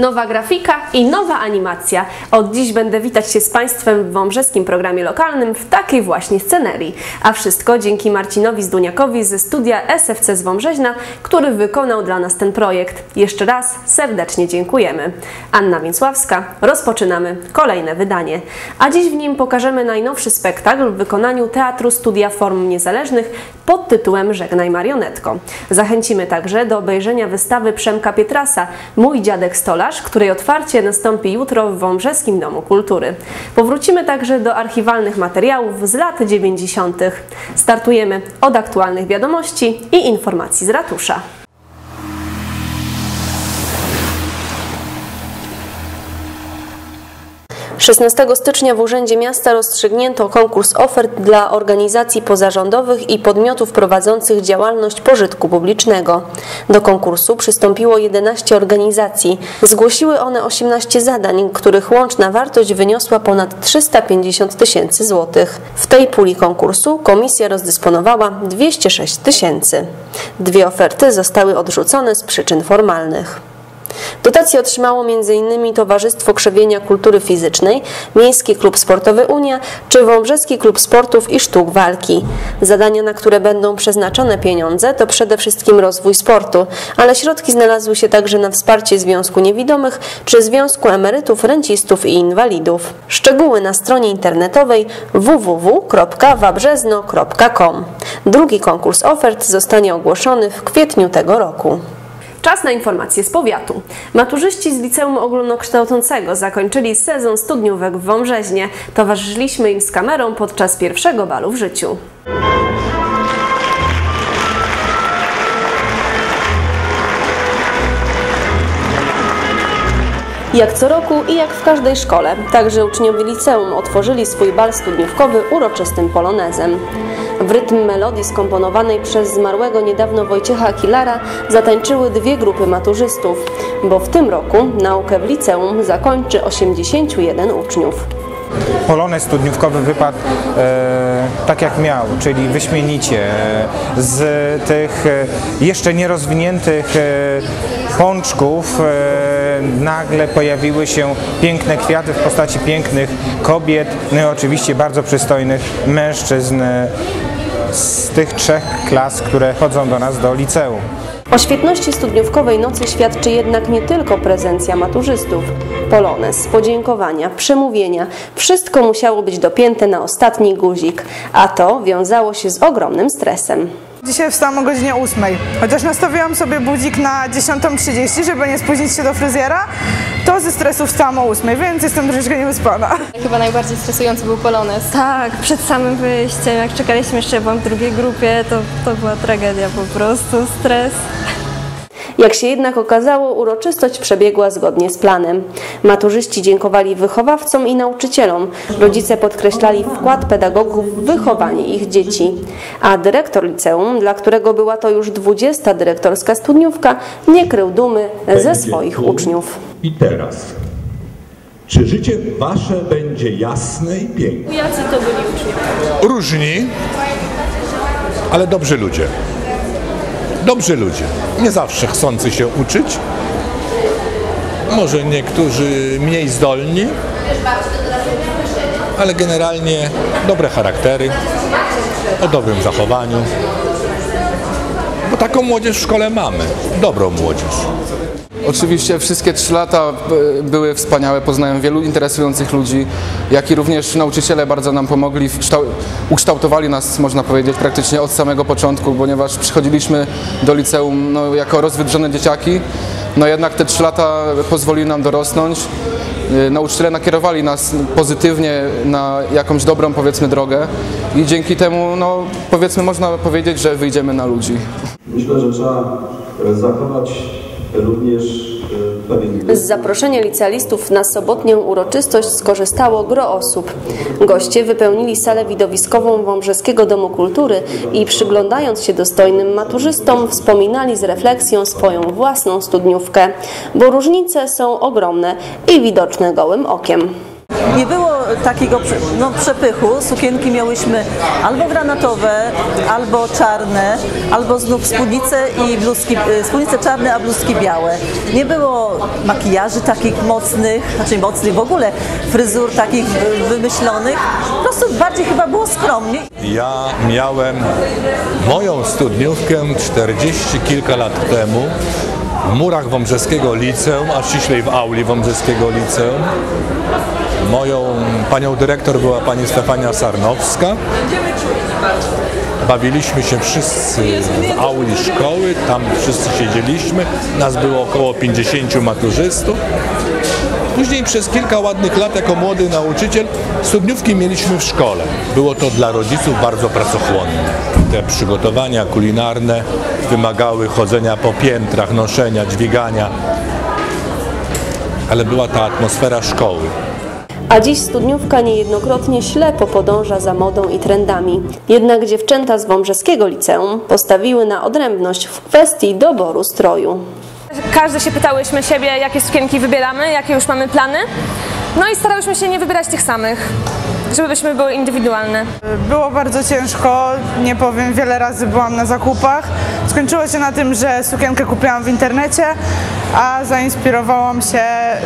Nowa grafika i nowa animacja. Od dziś będę witać się z Państwem w wąbrzeskim programie lokalnym w takiej właśnie scenerii. A wszystko dzięki Marcinowi Zduniakowi ze studia SFC z Wąbrzeźna, który wykonał dla nas ten projekt. Jeszcze raz serdecznie dziękujemy. Anna Więcławska, rozpoczynamy kolejne wydanie. A dziś w nim pokażemy najnowszy spektakl w wykonaniu Teatru Studia Form Niezależnych pod tytułem Żegnaj Marionetko. Zachęcimy także do obejrzenia wystawy Przemka Pietrasa Mój dziadek stolarz, której otwarcie nastąpi jutro w Wąbrzeskim Domu Kultury. Powrócimy także do archiwalnych materiałów z lat 90. Startujemy od aktualnych wiadomości i informacji z ratusza. 16 stycznia w Urzędzie Miasta rozstrzygnięto konkurs ofert dla organizacji pozarządowych i podmiotów prowadzących działalność pożytku publicznego. Do konkursu przystąpiło 11 organizacji. Zgłosiły one 18 zadań, których łączna wartość wyniosła ponad 350 tysięcy złotych. W tej puli konkursu komisja rozdysponowała 206 tysięcy. Dwie oferty zostały odrzucone z przyczyn formalnych. Dotacje otrzymało m.in. Towarzystwo Krzewienia Kultury Fizycznej, Miejski Klub Sportowy Unia czy Wąbrzeski Klub Sportów i Sztuk Walki. Zadania, na które będą przeznaczone pieniądze to przede wszystkim rozwój sportu, ale środki znalazły się także na wsparcie Związku Niewidomych czy Związku Emerytów, Rencistów i Inwalidów. Szczegóły na stronie internetowej www.wabrzezno.com. Drugi konkurs ofert zostanie ogłoszony w kwietniu tego roku. Czas na informacje z powiatu. Maturzyści z Liceum Ogólnokształcącego zakończyli sezon studniówek w Wąbrzeźnie. Towarzyszyliśmy im z kamerą podczas pierwszego balu w życiu. Jak co roku i jak w każdej szkole, także uczniowie liceum otworzyli swój bal studniówkowy uroczystym polonezem. W rytm melodii skomponowanej przez zmarłego niedawno Wojciecha Kilara zatańczyły dwie grupy maturzystów, bo w tym roku naukę w liceum zakończy 81 uczniów. Polonez studniówkowy wypadł e, tak jak miał, czyli wyśmienicie. Z tych e, jeszcze nierozwiniętych e, pączków e, nagle pojawiły się piękne kwiaty w postaci pięknych kobiet, no i oczywiście bardzo przystojnych mężczyzn e, z tych trzech klas, które chodzą do nas do liceum. O świetności studniówkowej nocy świadczy jednak nie tylko prezencja maturzystów. Polonez, podziękowania, przemówienia, wszystko musiało być dopięte na ostatni guzik, a to wiązało się z ogromnym stresem. Dzisiaj wstałam o godzinie 8, chociaż nastawiłam sobie budzik na 10.30, żeby nie spóźnić się do fryzjera, to ze stresu wstałam o 8, więc jestem troszeczkę niewyspana. Chyba najbardziej stresujący był polonez. Tak, przed samym wyjściem, jak czekaliśmy jeszcze w drugiej grupie, to, to była tragedia po prostu, stres. Jak się jednak okazało, uroczystość przebiegła zgodnie z planem. Maturzyści dziękowali wychowawcom i nauczycielom. Rodzice podkreślali wkład pedagogów w wychowanie ich dzieci. A dyrektor liceum, dla którego była to już 20 dyrektorska studniówka, nie krył dumy ze swoich uczniów. I teraz. Czy życie wasze będzie jasne i piękne? Jacy to byli uczniowie? Różni, ale dobrzy ludzie. Dobrzy ludzie. Nie zawsze chcący się uczyć. Może niektórzy mniej zdolni, ale generalnie dobre charaktery, o dobrym zachowaniu. Bo taką młodzież w szkole mamy. Dobrą młodzież. Oczywiście wszystkie trzy lata e, były wspaniałe, poznałem wielu interesujących ludzi, jak i również nauczyciele bardzo nam pomogli, ukształtowali nas, można powiedzieć, praktycznie od samego początku, ponieważ przychodziliśmy do liceum no, jako rozwydrzone dzieciaki, no jednak te trzy lata pozwoliły nam dorosnąć. E, Nauczyciele nakierowali nas pozytywnie na jakąś dobrą, powiedzmy, drogę i dzięki temu, no, powiedzmy, można powiedzieć, że wyjdziemy na ludzi. Myślę, że trzeba e, zachować również e, Z zaproszenia licealistów na sobotnią uroczystość skorzystało gro osób. Goście wypełnili salę widowiskową Wąbrzeskiego Domu Kultury i przyglądając się dostojnym maturzystom wspominali z refleksją swoją własną studniówkę, bo różnice są ogromne i widoczne gołym okiem. Nie było takiego no, przepychu. Sukienki miałyśmy albo granatowe, albo czarne, albo znów spódnice i bluzki, y, spódnice czarne, a bluzki białe. Nie było makijaży takich mocnych, znaczy mocnych w ogóle, fryzur takich wymyślonych. Po prostu bardziej chyba było skromnie. Ja miałem moją studniówkę 40 kilka lat temu w murach Wąbrzeskiego Liceum, a ściślej w auli Wąbrzeskiego Liceum. Moją panią dyrektor była pani Stefania Sarnowska. Bawiliśmy się wszyscy w auli szkoły, tam wszyscy siedzieliśmy, nas było około 50 maturzystów. Później przez kilka ładnych lat jako młody nauczyciel studniówki mieliśmy w szkole. Było to dla rodziców bardzo pracochłonne. Te przygotowania kulinarne wymagały chodzenia po piętrach, noszenia, dźwigania, ale była ta atmosfera szkoły. A dziś studniówka niejednokrotnie ślepo podąża za modą i trendami. Jednak dziewczęta z Wąbrzeskiego Liceum postawiły na odrębność w kwestii doboru stroju. Każdy się pytałyśmy siebie, jakie sukienki wybieramy, jakie już mamy plany. No i starałyśmy się nie wybierać tych samych, żebyśmy były indywidualne. Było bardzo ciężko, nie powiem, wiele razy byłam na zakupach. Skończyło się na tym, że sukienkę kupiłam w internecie, a zainspirowałam się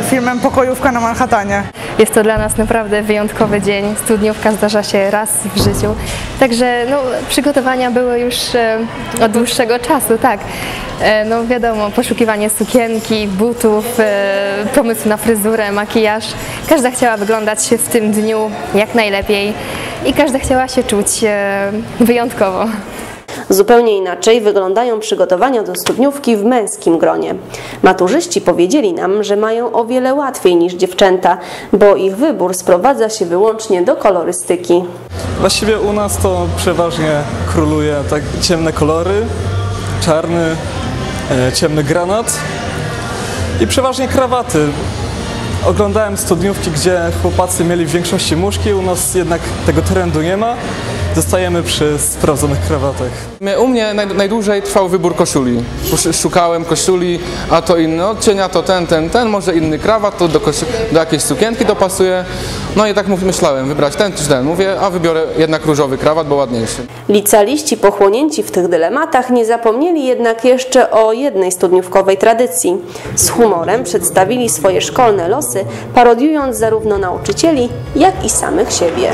filmem Pokojówka na Manhattanie. Jest to dla nas naprawdę wyjątkowy dzień. Studniówka zdarza się raz w życiu. Także no, przygotowania były już e, od dłuższego czasu, tak. E, no wiadomo, poszukiwanie sukienki, butów, e, pomysł na fryzurę, makijaż. Każda chciała wyglądać w tym dniu jak najlepiej i każda chciała się czuć e, wyjątkowo. Zupełnie inaczej wyglądają przygotowania do studniówki w męskim gronie. Maturzyści powiedzieli nam, że mają o wiele łatwiej niż dziewczęta, bo ich wybór sprowadza się wyłącznie do kolorystyki. Właściwie u nas to przeważnie króluje tak ciemne kolory, czarny, e, ciemny granat i przeważnie krawaty. Oglądałem studniówki, gdzie chłopacy mieli w większości muszki, u nas jednak tego trendu nie ma. Zostajemy przy sprawdzonych krawatach. U mnie naj, najdłużej trwał wybór koszuli. Szukałem koszuli, a to inny odcień, a to ten, ten, ten, może inny krawat, to do, do jakiejś sukienki dopasuje. No i tak myślałem, wybrać ten czy ten. Mówię, a wybiorę jednak różowy krawat, bo ładniejszy. Licealiści pochłonięci w tych dylematach nie zapomnieli jednak jeszcze o jednej studniówkowej tradycji. Z humorem przedstawili swoje szkolne losy, parodiując zarówno nauczycieli, jak i samych siebie.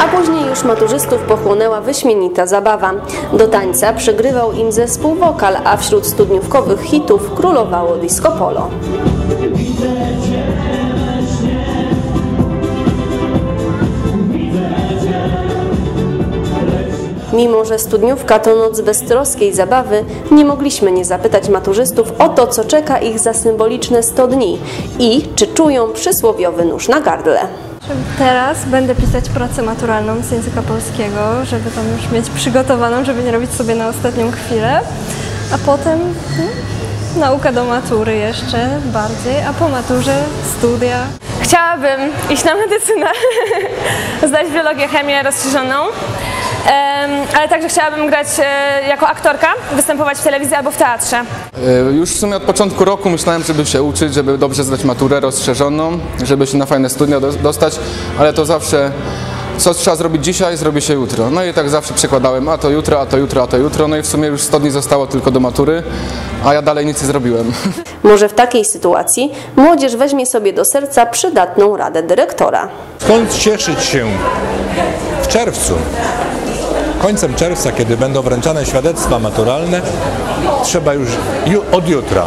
A później maturzystów pochłonęła wyśmienita zabawa. Do tańca przygrywał im zespół wokal, a wśród studniówkowych hitów królowało disco polo. Mimo, że studniówka to noc beztroskiej zabawy, nie mogliśmy nie zapytać maturzystów o to, co czeka ich za symboliczne 100 dni i czy czują przysłowiowy nóż na gardle. Teraz będę pisać pracę maturalną z języka polskiego, żeby tam już mieć przygotowaną, żeby nie robić sobie na ostatnią chwilę. A potem hmm, nauka do matury jeszcze bardziej, a po maturze studia. Chciałabym iść na medycynę, zdać biologię, chemię rozszerzoną, ale także chciałabym grać e, jako aktorka, występować w telewizji albo w teatrze. Y, Już w sumie od początku roku myślałem, żeby się uczyć, żeby dobrze zdać maturę rozszerzoną, żeby się na fajne studia dos- dostać, ale to zawsze co trzeba zrobić dzisiaj, zrobi się jutro. No i tak zawsze przekładałem, a to jutro, a to jutro, a to jutro. No i w sumie już 100 dni zostało tylko do matury, a ja dalej nic nie zrobiłem. Może w takiej sytuacji młodzież weźmie sobie do serca przydatną radę dyrektora. Skąd cieszyć się w czerwcu? Końcem czerwca, kiedy będą wręczane świadectwa maturalne, trzeba już ju- od jutra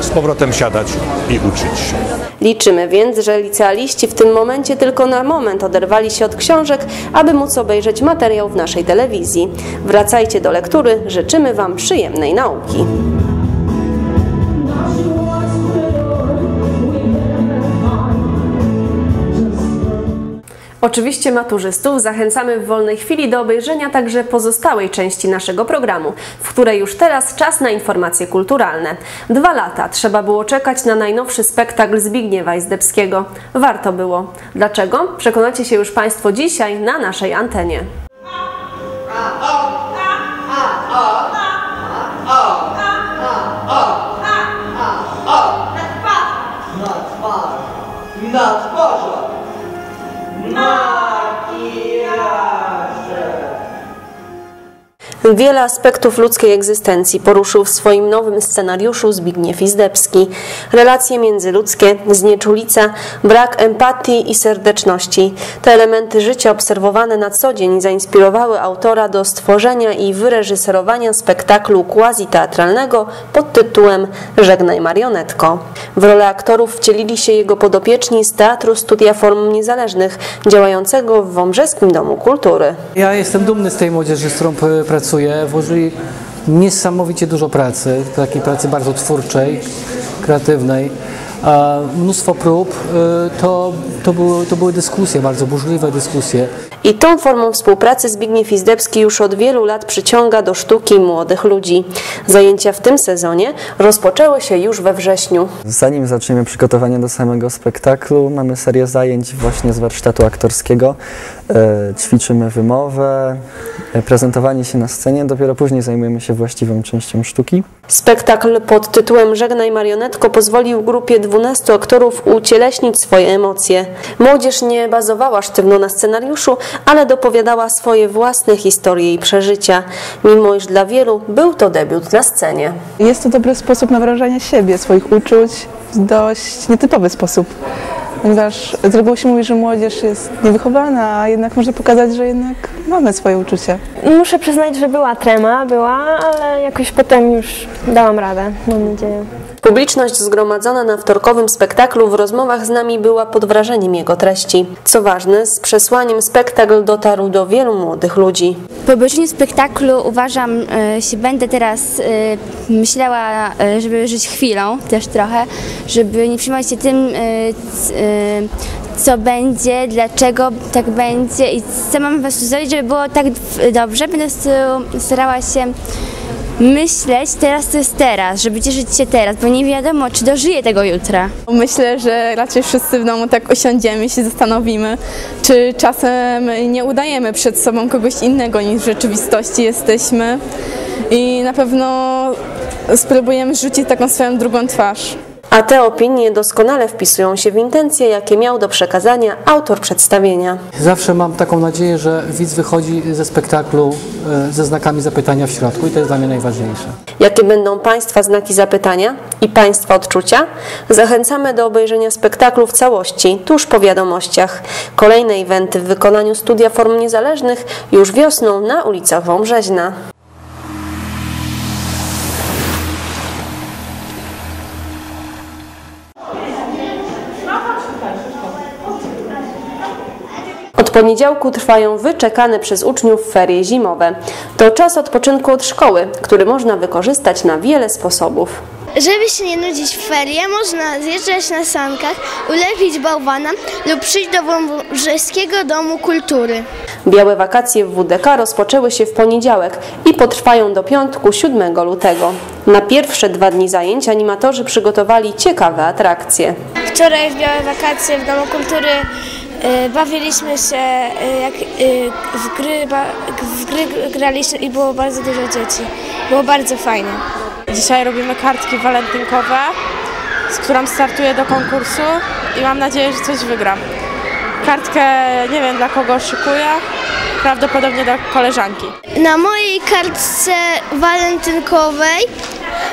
z powrotem siadać i uczyć się. Liczymy więc, że licealiści w tym momencie tylko na moment oderwali się od książek, aby móc obejrzeć materiał w naszej telewizji. Wracajcie do lektury, życzymy Wam przyjemnej nauki. Oczywiście maturzystów zachęcamy w wolnej chwili do obejrzenia także pozostałej części naszego programu, w której już teraz czas na informacje kulturalne. Dwa lata trzeba było czekać na najnowszy spektakl Zbigniewa Izdebskiego. Warto było. Dlaczego? Przekonacie się już Państwo dzisiaj na naszej antenie. Wiele aspektów ludzkiej egzystencji poruszył w swoim nowym scenariuszu Zbigniew Izdebski. Relacje międzyludzkie, znieczulica, brak empatii i serdeczności. Te elementy życia obserwowane na co dzień zainspirowały autora do stworzenia i wyreżyserowania spektaklu quasi-teatralnego pod tytułem Żegnaj marionetko. W rolę aktorów wcielili się jego podopieczni z Teatru Studia Form Niezależnych, działającego w Wąbrzeskim Domu Kultury. Ja jestem dumny z tej młodzieży, z którą p- pracuję. Włożyli niesamowicie dużo pracy, takiej pracy bardzo twórczej, kreatywnej. A mnóstwo prób, y, to, to, były, to były dyskusje, bardzo burzliwe dyskusje. I tą formą współpracy Zbigniew Izdebski już od wielu lat przyciąga do sztuki młodych ludzi. Zajęcia w tym sezonie rozpoczęły się już we wrześniu. Zanim zaczniemy przygotowanie do samego spektaklu, mamy serię zajęć właśnie z warsztatu aktorskiego. E, ćwiczymy wymowę, prezentowanie się na scenie, dopiero później zajmujemy się właściwą częścią sztuki. Spektakl pod tytułem Żegnaj marionetko pozwolił grupie 12 aktorów ucieleśnić swoje emocje. Młodzież nie bazowała sztywno na scenariuszu, ale dopowiadała swoje własne historie i przeżycia, mimo iż dla wielu był to debiut na scenie. Jest to dobry sposób na wyrażanie siebie, swoich uczuć w dość nietypowy sposób. Ponieważ z reguły się mówi, że młodzież jest niewychowana, a jednak można pokazać, że jednak mamy swoje uczucia. Muszę przyznać, że była trema, była, ale jakoś potem już dałam radę, mam nadzieję. Publiczność zgromadzona na wtorkowym spektaklu w rozmowach z nami była pod wrażeniem jego treści. Co ważne, z przesłaniem spektakl dotarł do wielu młodych ludzi. Po obejrzeniu spektaklu uważam, e, się będę teraz e, myślała, e, żeby żyć chwilą też trochę, żeby nie przejmować się tym, co będzie, dlaczego tak będzie i co mam prostu zrobić, żeby było tak dobrze. Będę starała się myśleć teraz, co jest teraz, żeby cieszyć się teraz, bo nie wiadomo, czy dożyję tego jutra. Myślę, że raczej wszyscy w domu tak osiądziemy i się zastanowimy, czy czasem nie udajemy przed sobą kogoś innego niż w rzeczywistości jesteśmy i na pewno spróbujemy rzucić taką swoją drugą twarz. A te opinie doskonale wpisują się w intencje, jakie miał do przekazania autor przedstawienia. Zawsze mam taką nadzieję, że widz wychodzi ze spektaklu e, ze znakami zapytania w środku i to jest dla mnie najważniejsze. Jakie będą Państwa znaki zapytania i Państwa odczucia? Zachęcamy do obejrzenia spektaklu w całości, tuż po wiadomościach. Kolejne eventy w wykonaniu Studia Form Niezależnych już wiosną na ulicach Wąbrzeźna. Poniedziałku trwają wyczekane przez uczniów ferie zimowe. To czas odpoczynku od szkoły, który można wykorzystać na wiele sposobów. Żeby się nie nudzić w ferie, można zjeżdżać na sankach, ulepić bałwana lub przyjść do Wąbrzeskiego Domu Kultury. Białe wakacje w WDK rozpoczęły się w poniedziałek i potrwają do piątku 7 lutego. Na pierwsze dwa dni zajęć animatorzy przygotowali ciekawe atrakcje. Wczoraj w Białe Wakacje w Domu Kultury bawiliśmy się, y, jak y, w, gry, ba, w gry graliśmy i było bardzo dużo dzieci. Było bardzo fajnie. Dzisiaj robimy kartki walentynkowe, z którą startuję do konkursu i mam nadzieję, że coś wygram. Kartkę nie wiem dla kogo szykuję, prawdopodobnie dla koleżanki. Na mojej kartce walentynkowej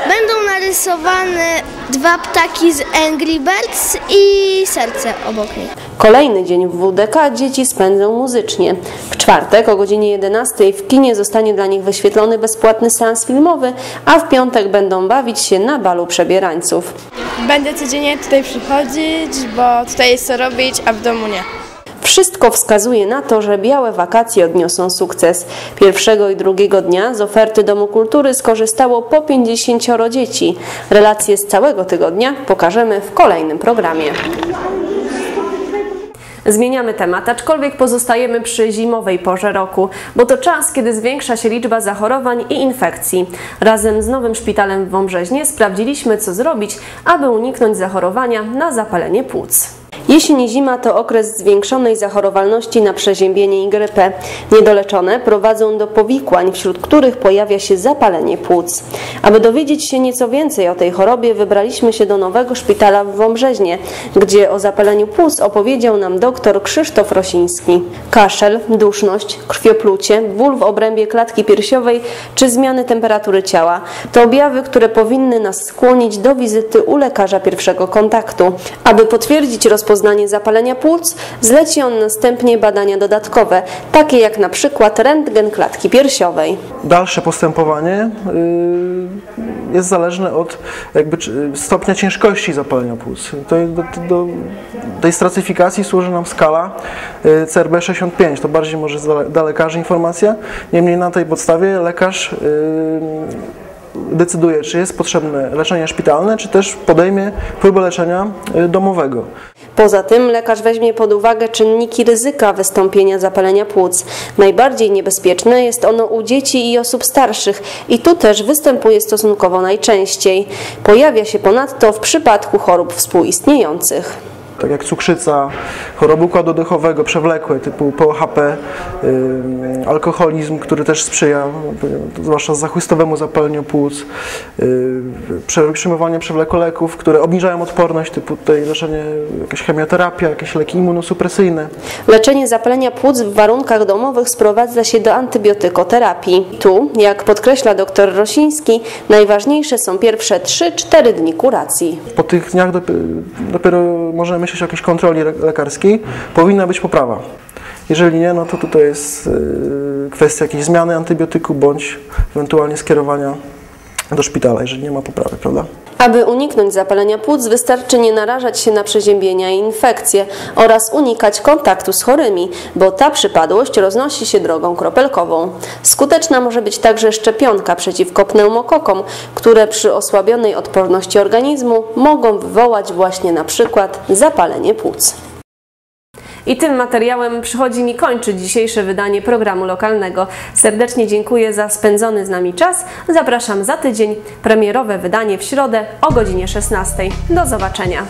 będą narysowane dwa ptaki z Angry Birds i serce obok nich. Kolejny dzień w WDK dzieci spędzą muzycznie. W czwartek o godzinie 11 w kinie zostanie dla nich wyświetlony bezpłatny seans filmowy, a w piątek będą bawić się na balu przebierańców. Będę codziennie tutaj przychodzić, bo tutaj jest co robić, a w domu nie. Wszystko wskazuje na to, że białe wakacje odniosą sukces. Pierwszego i drugiego dnia z oferty Domu Kultury skorzystało po 50 dzieci. Relacje z całego tygodnia pokażemy w kolejnym programie. Zmieniamy temat, aczkolwiek pozostajemy przy zimowej porze roku, bo to czas, kiedy zwiększa się liczba zachorowań i infekcji. Razem z nowym szpitalem w Wąbrzeźnie sprawdziliśmy, co zrobić, aby uniknąć zachorowania na zapalenie płuc. Jesień i zima to okres zwiększonej zachorowalności na przeziębienie i grypę. Niedoleczone prowadzą do powikłań, wśród których pojawia się zapalenie płuc. Aby dowiedzieć się nieco więcej o tej chorobie, wybraliśmy się do nowego szpitala w Wąbrzeźnie, gdzie o zapaleniu płuc opowiedział nam dr Krzysztof Rosiński. Kaszel, duszność, krwioplucie, ból w obrębie klatki piersiowej czy zmiany temperatury ciała to objawy, które powinny nas skłonić do wizyty u lekarza pierwszego kontaktu. Aby potwierdzić rozpoznanie zapalenia płuc, zleci on następnie badania dodatkowe, takie jak na przykład rentgen klatki piersiowej. Dalsze postępowanie y, jest zależne od jakby stopnia ciężkości zapalenia płuc. To do, do tej stracyfikacji służy nam skala y, CRB65. To bardziej może dla- dla lekarzy informacja. Niemniej na tej podstawie lekarz y, decyduje, czy jest potrzebne leczenie szpitalne, czy też podejmie próbę leczenia y, domowego. Poza tym lekarz weźmie pod uwagę czynniki ryzyka wystąpienia zapalenia płuc. Najbardziej niebezpieczne jest ono u dzieci i osób starszych i tu też występuje stosunkowo najczęściej. Pojawia się ponadto w przypadku chorób współistniejących. Tak jak cukrzyca, choroby układu oddechowego przewlekłe typu POHP, ym, alkoholizm, który też sprzyja, y, zwłaszcza zachłystowemu zapaleniu płuc, y, przyjmowanie przewlekłe leków, które obniżają odporność, typu tutaj leczenie, jakaś chemioterapia, jakieś leki immunosupresyjne. Leczenie zapalenia płuc w warunkach domowych sprowadza się do antybiotykoterapii. Tu, jak podkreśla dr Rosiński, najważniejsze są pierwsze 3-4 dni kuracji. Po tych dniach dopi- dopiero możemy myśleć o jakiejś kontroli le- lekarskiej. Powinna być poprawa. Jeżeli nie, no to tutaj jest y, kwestia jakiejś zmiany antybiotyku bądź ewentualnie skierowania do szpitala, jeżeli nie ma poprawy, prawda? Aby uniknąć zapalenia płuc, wystarczy nie narażać się na przeziębienia i infekcje oraz unikać kontaktu z chorymi, bo ta przypadłość roznosi się drogą kropelkową. Skuteczna może być także szczepionka przeciwko pneumokokom, które przy osłabionej odporności organizmu mogą wywołać właśnie na przykład zapalenie płuc. I tym materiałem przychodzi mi kończyć dzisiejsze wydanie programu lokalnego. Serdecznie dziękuję za spędzony z nami czas. Zapraszam za tydzień. Premierowe wydanie w środę o godzinie 16. Do zobaczenia.